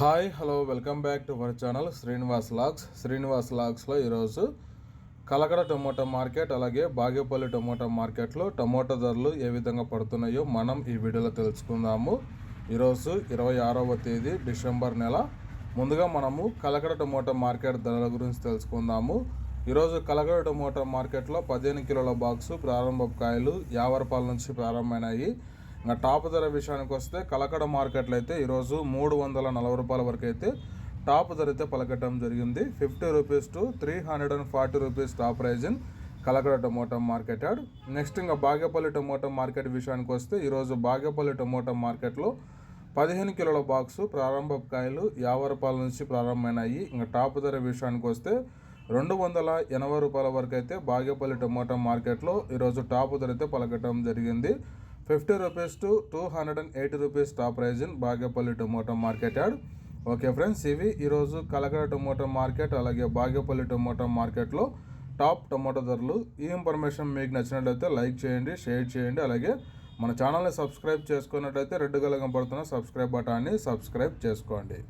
Hi hello welcome back to our channel Srinivas logs Srinivas లాగ్స్లో ఈరోజు Kalakada tomato market అలాగే Bagepalli tomato మార్కెట్లో tomato ధరలు ఏ విధంగా పడుతున్నాయో మనం ఈ వీడియోలో తెలుసుకుందాము. ఈరోజు ఇరవై ఆరవ తేదీ డిసెంబర్ నెల. ముందుగా మనము కలకడ టమోటా మార్కెట్ ధరల గురించి తెలుసుకుందాము. ఈరోజు కలకడ టమోటా మార్కెట్లో పదిహేను కిలోల బాక్సు ప్రారంభ కాయలు యావరపాల నుంచి ప్రారంభమైనాయి. ఇంకా టాప్ ధర విషయానికి వస్తే కలకడ మార్కెట్లో అయితే ఈరోజు మూడు వందల నలభై రూపాయల వరకు అయితే టాప్ ధర అయితే పలకటం జరిగింది. Fifty rupees to three hundred and forty rupees top price in Kalakada tomato market yard. Next ఇంకా బాగేపల్లి టమోటా మార్కెట్ విషయానికి వస్తే ఈరోజు బాగేపల్లి టమోటా మార్కెట్లో పదిహేను కిలోల బాక్సు ప్రారంభ కాయలు యాభై రూపాయల నుంచి ప్రారంభమైనాయి. ఇంకా టాప్ ధర విషయానికి వస్తే రెండు వందల ఎనభై రూపాయల వరకు అయితే బాగేపల్లి టమోటా మార్కెట్లో ఈరోజు టాప్ ధర అయితే పలకటం జరిగింది. Fifty rupees to two hundred and eighty rupees top price in Bagepalli tomato market yard. Okay friends ఇవి ఈరోజు కలకడ టొమాటో మార్కెట్ అలాగే బాగేపల్లి టొమాటో మార్కెట్లో టాప్ టొమాటో ధరలు. ఈ ఇన్ఫర్మేషన్ మీకు నచ్చినట్లయితే లైక్ చేయండి షేర్ చేయండి. అలాగే మన ఛానల్ని సబ్స్క్రైబ్ చేసుకున్నట్లయితే రెడ్ కలగం పడుతున్న సబ్స్క్రైబ్ బటాన్ని సబ్స్క్రైబ్ చేసుకోండి.